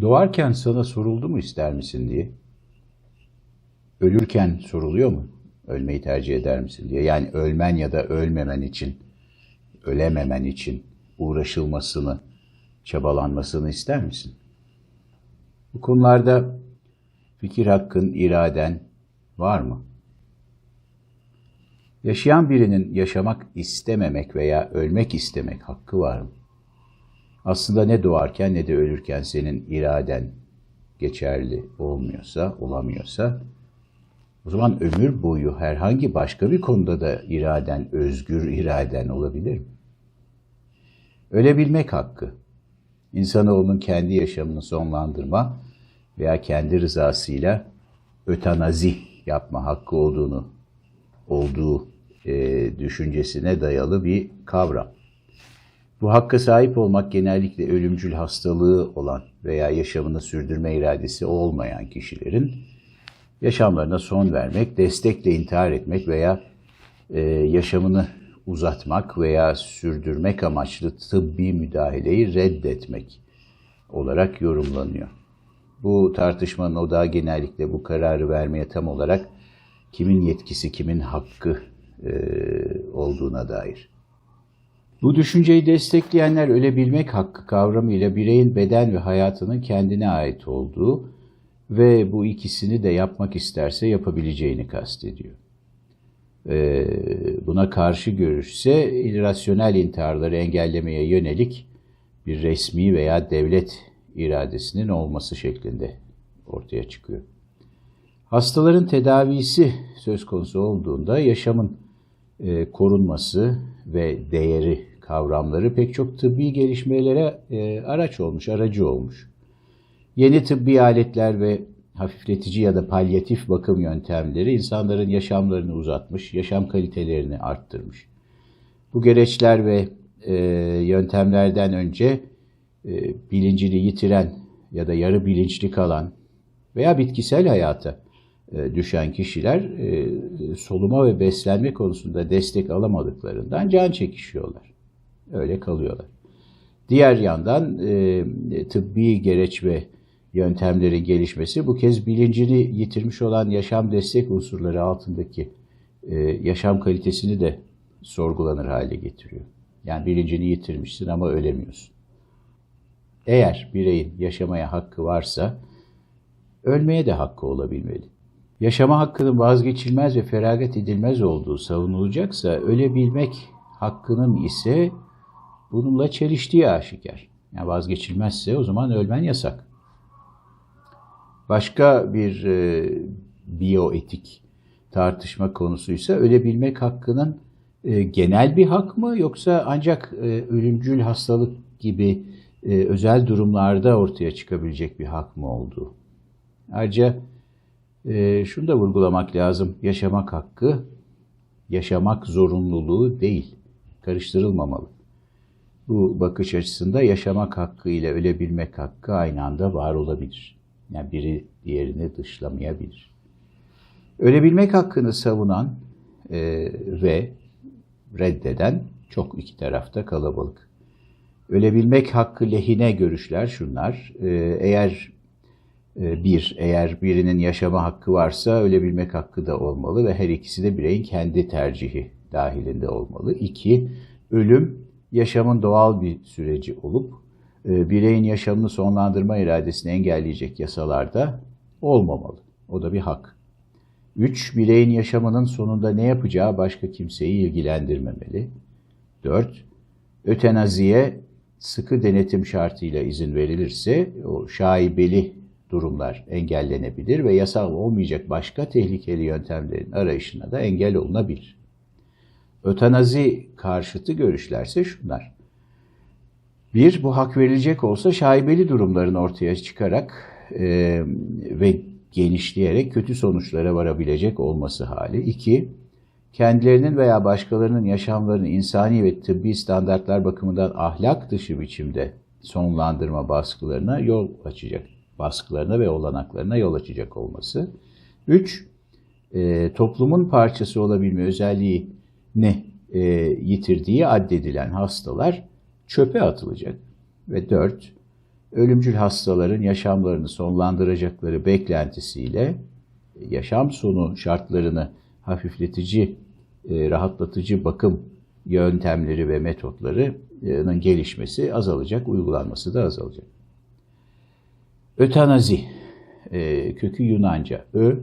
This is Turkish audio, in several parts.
Doğarken sana soruldu mu ister misin diye. Ölürken soruluyor mu? Ölmeyi tercih eder misin diye. Yani ölmen ya da ölmemen için, ölememen için uğraşılmasını, çabalanmasını ister misin? Bu konularda fikir hakkın, iraden var mı? Yaşayan birinin yaşamak istememek veya ölmek istemek hakkı var mı? Aslında ne doğarken ne de ölürken senin iraden geçerli olmuyorsa, olamıyorsa, o zaman ömür boyu herhangi başka bir konuda da iraden, özgür iraden olabilir mi? Ölebilmek hakkı, insanoğlunun kendi yaşamını sonlandırma veya kendi rızasıyla ötanazi yapma hakkı olduğunu, olduğu e, düşüncesine dayalı bir kavram. Bu hakka sahip olmak genellikle ölümcül hastalığı olan veya yaşamını sürdürme iradesi olmayan kişilerin yaşamlarına son vermek, destekle intihar etmek veya e, yaşamını uzatmak veya sürdürmek amaçlı tıbbi müdahaleyi reddetmek olarak yorumlanıyor. Bu tartışmanın odağı genellikle bu kararı vermeye tam olarak kimin yetkisi, kimin hakkı e, olduğuna dair. Bu düşünceyi destekleyenler ölebilmek hakkı kavramıyla bireyin beden ve hayatının kendine ait olduğu ve bu ikisini de yapmak isterse yapabileceğini kastediyor. Ee, buna karşı görüşse irrasyonel intiharları engellemeye yönelik bir resmi veya devlet iradesinin olması şeklinde ortaya çıkıyor. Hastaların tedavisi söz konusu olduğunda yaşamın e, korunması ve değeri kavramları pek çok tıbbi gelişmelere e, araç olmuş, aracı olmuş. Yeni tıbbi aletler ve hafifletici ya da palyatif bakım yöntemleri insanların yaşamlarını uzatmış, yaşam kalitelerini arttırmış. Bu gereçler ve e, yöntemlerden önce e, bilincini yitiren ya da yarı bilinçli kalan veya bitkisel hayata düşen kişiler e, soluma ve beslenme konusunda destek alamadıklarından can çekişiyorlar. Öyle kalıyorlar. Diğer yandan e, tıbbi gereç ve yöntemlerin gelişmesi bu kez bilincini yitirmiş olan yaşam destek unsurları altındaki yaşam kalitesini de sorgulanır hale getiriyor. Yani bilincini yitirmişsin ama ölemiyorsun. Eğer bireyin yaşamaya hakkı varsa ölmeye de hakkı olabilmeli. Yaşama hakkının vazgeçilmez ve feragat edilmez olduğu savunulacaksa ölebilmek hakkının ise bununla çeliştiği aşikar. Yani vazgeçilmezse o zaman ölmen yasak. Başka bir e, biyoetik tartışma konusuysa ölebilmek hakkının e, genel bir hak mı yoksa ancak e, ölümcül hastalık gibi e, özel durumlarda ortaya çıkabilecek bir hak mı olduğu. Ayrıca e, şunu da vurgulamak lazım. Yaşamak hakkı, yaşamak zorunluluğu değil. Karıştırılmamalı. Bu bakış açısında yaşamak hakkı ile ölebilmek hakkı aynı anda var olabilir. Yani biri diğerini dışlamayabilir. Ölebilmek hakkını savunan e, ve reddeden çok iki tarafta kalabalık. Ölebilmek hakkı lehine görüşler şunlar. E, eğer bir, eğer birinin yaşama hakkı varsa ölebilmek hakkı da olmalı ve her ikisi de bireyin kendi tercihi dahilinde olmalı. İki, ölüm yaşamın doğal bir süreci olup e, bireyin yaşamını sonlandırma iradesini engelleyecek yasalarda olmamalı. O da bir hak. Üç, bireyin yaşamının sonunda ne yapacağı başka kimseyi ilgilendirmemeli. Dört, ötenaziye sıkı denetim şartıyla izin verilirse o şaibeli durumlar engellenebilir ve yasal olmayacak başka tehlikeli yöntemlerin arayışına da engel olunabilir. Ötenazi karşıtı görüşlerse şunlar. Bir, bu hak verilecek olsa şaibeli durumların ortaya çıkarak e, ve genişleyerek kötü sonuçlara varabilecek olması hali. İki, kendilerinin veya başkalarının yaşamlarını insani ve tıbbi standartlar bakımından ahlak dışı biçimde sonlandırma baskılarına yol açacak baskılarına ve olanaklarına yol açacak olması. Üç, e, toplumun parçası olabilme özelliğini e, yitirdiği addedilen hastalar çöpe atılacak. Ve dört, ölümcül hastaların yaşamlarını sonlandıracakları beklentisiyle yaşam sonu şartlarını hafifletici, e, rahatlatıcı bakım yöntemleri ve metotlarının gelişmesi azalacak, uygulanması da azalacak. Ötanazi, e, kökü Yunanca, ö,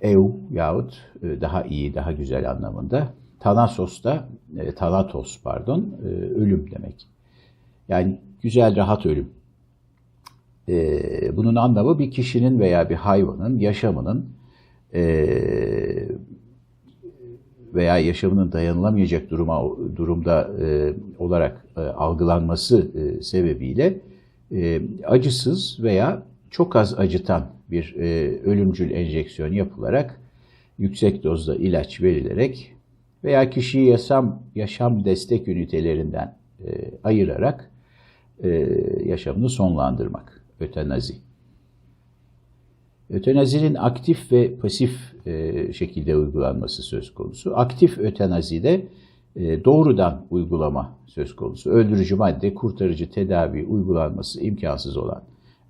eu yahut e, daha iyi, daha güzel anlamında. Thanasos da, Thanatos pardon, ölüm demek. Yani güzel, rahat ölüm. Bunun anlamı bir kişinin veya bir hayvanın yaşamının veya yaşamının dayanılamayacak duruma durumda e, olarak e, algılanması e, sebebiyle e, acısız veya çok az acıtan bir e, ölümcül enjeksiyon yapılarak yüksek dozda ilaç verilerek veya kişiyi yaşam yaşam destek ünitelerinden e, ayırarak e, yaşamını sonlandırmak, ötenazi. Ötenazinin aktif ve pasif e, şekilde uygulanması söz konusu. Aktif ötenazide doğrudan uygulama söz konusu. Öldürücü madde, kurtarıcı tedavi uygulanması imkansız olan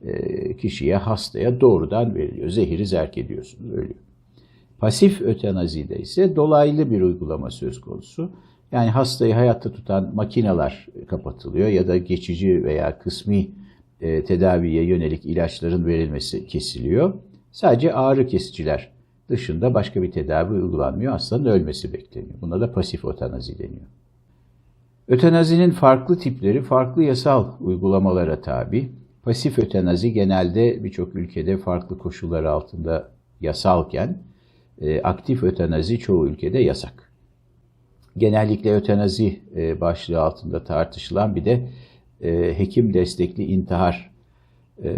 e, kişiye, hastaya doğrudan veriliyor. Zehiri zerk ediyorsunuz, ölüyor. Pasif ötenazide ise dolaylı bir uygulama söz konusu. Yani hastayı hayatta tutan makineler kapatılıyor ya da geçici veya kısmi e, tedaviye yönelik ilaçların verilmesi kesiliyor. Sadece ağrı kesiciler dışında başka bir tedavi uygulanmıyor. Hastanın ölmesi bekleniyor. Buna da pasif ötenazi deniyor. Ötenazinin farklı tipleri farklı yasal uygulamalara tabi. Pasif ötenazi genelde birçok ülkede farklı koşullar altında yasalken e, aktif ötenazi çoğu ülkede yasak. Genellikle ötenazi e, başlığı altında tartışılan bir de e, hekim destekli intihar e,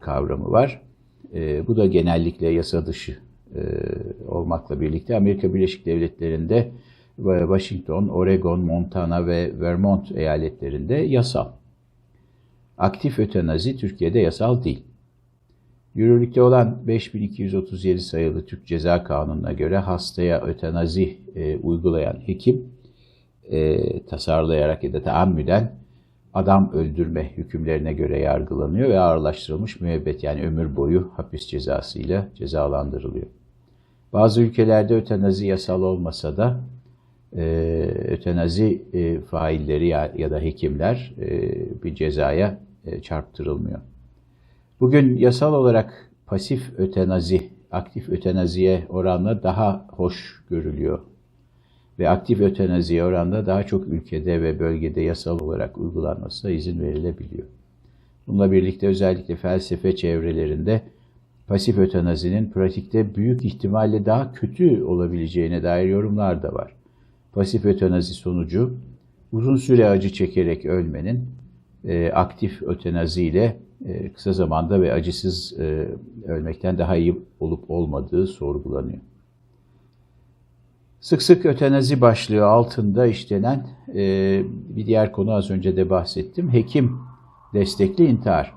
kavramı var. E, bu da genellikle yasa dışı e, olmakla birlikte Amerika Birleşik Devletleri'nde Washington, Oregon, Montana ve Vermont eyaletlerinde yasal. Aktif ötenazi Türkiye'de yasal değil. Yürürlükte olan 5237 sayılı Türk Ceza Kanunu'na göre hastaya ötenazi e, uygulayan hekim e, tasarlayarak ya da taammüden adam öldürme hükümlerine göre yargılanıyor ve ağırlaştırılmış müebbet yani ömür boyu hapis cezasıyla cezalandırılıyor. Bazı ülkelerde ötenazi yasal olmasa da e, ötenazi e, failleri ya, ya da hekimler e, bir cezaya e, çarptırılmıyor. Bugün yasal olarak pasif ötenazi, aktif ötenaziye oranla daha hoş görülüyor ve aktif ötenaziye oranda daha çok ülkede ve bölgede yasal olarak uygulanmasına izin verilebiliyor. Bununla birlikte özellikle felsefe çevrelerinde pasif ötenazinin pratikte büyük ihtimalle daha kötü olabileceğine dair yorumlar da var. Pasif ötenazi sonucu uzun süre acı çekerek ölmenin e, aktif ötenazi ile e, kısa zamanda ve acısız e, ölmekten daha iyi olup olmadığı sorgulanıyor. Sık sık ötenazi başlığı altında işlenen e, bir diğer konu az önce de bahsettim. Hekim destekli intihar.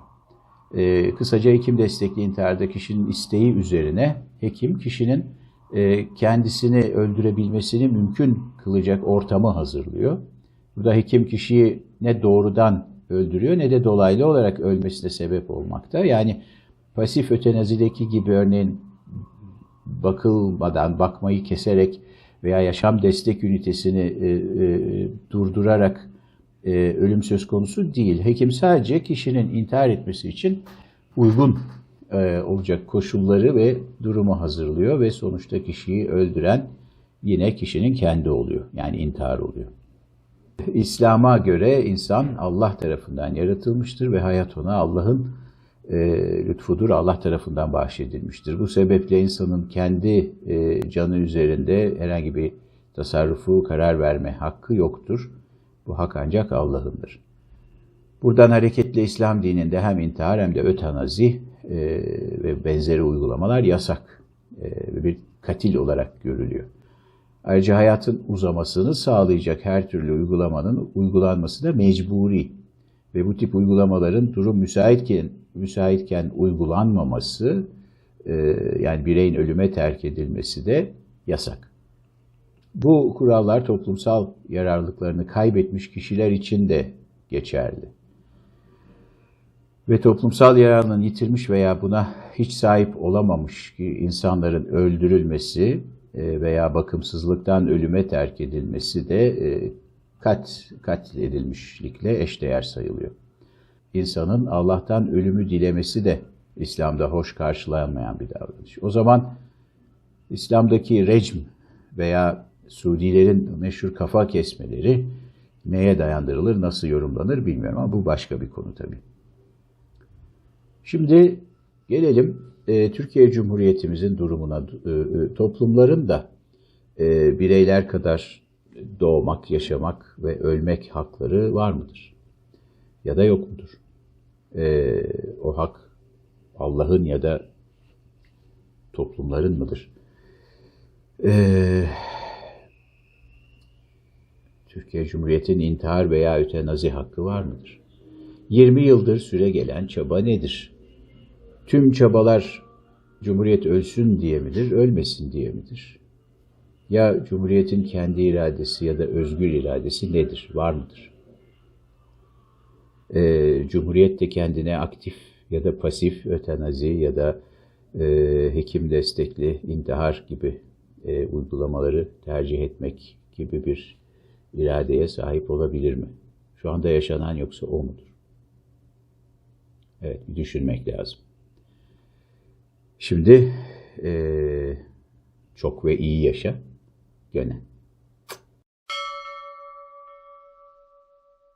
E, kısaca hekim destekli intiharda kişinin isteği üzerine hekim kişinin e, kendisini öldürebilmesini mümkün kılacak ortamı hazırlıyor. Burada hekim kişiyi ne doğrudan öldürüyor ne de dolaylı olarak ölmesine sebep olmakta. Yani pasif ötenazideki gibi örneğin bakılmadan, bakmayı keserek veya yaşam destek ünitesini e, e, durdurarak e, ölüm söz konusu değil. Hekim sadece kişinin intihar etmesi için uygun e, olacak koşulları ve durumu hazırlıyor ve sonuçta kişiyi öldüren yine kişinin kendi oluyor. Yani intihar oluyor. İslam'a göre insan Allah tarafından yaratılmıştır ve hayat ona Allah'ın e, lütfudur, Allah tarafından bahşedilmiştir. Bu sebeple insanın kendi e, canı üzerinde herhangi bir tasarrufu, karar verme hakkı yoktur. Bu hak ancak Allah'ındır. Buradan hareketle İslam dininde hem intihar hem de ötanazi e, ve benzeri uygulamalar yasak e, bir katil olarak görülüyor. Ayrıca hayatın uzamasını sağlayacak her türlü uygulamanın uygulanması da mecburi ve bu tip uygulamaların durum müsaitken müsaitken uygulanmaması e, yani bireyin ölüme terk edilmesi de yasak. Bu kurallar toplumsal yararlılıklarını kaybetmiş kişiler için de geçerli. ve toplumsal yararını yitirmiş veya buna hiç sahip olamamış insanların öldürülmesi e, veya bakımsızlıktan ölüme terk edilmesi de e, kat katledilmişlikle eşdeğer sayılıyor. İnsanın Allah'tan ölümü dilemesi de İslam'da hoş karşılanmayan bir davranış. O zaman İslam'daki recm veya Suudilerin meşhur kafa kesmeleri neye dayandırılır, nasıl yorumlanır bilmiyorum ama bu başka bir konu tabii. Şimdi gelelim e, Türkiye Cumhuriyetimizin durumuna. E, e, toplumların da e, bireyler kadar doğmak, yaşamak ve ölmek hakları var mıdır? Ya da yok mudur? E, o hak Allah'ın ya da toplumların mıdır? E, Türkiye Cumhuriyeti'nin intihar veya ötenazi hakkı var mıdır? 20 yıldır süre gelen çaba nedir? Tüm çabalar Cumhuriyet ölsün diye midir, ölmesin diye midir? Ya Cumhuriyet'in kendi iradesi ya da özgür iradesi nedir, var mıdır? Ee, Cumhuriyet de kendine aktif ya da pasif ötenazi ya da e, hekim destekli intihar gibi e, uygulamaları tercih etmek gibi bir iradeye sahip olabilir mi? Şu anda yaşanan yoksa o mudur? Evet, bir düşünmek lazım. Şimdi e, çok ve iyi yaşa gene.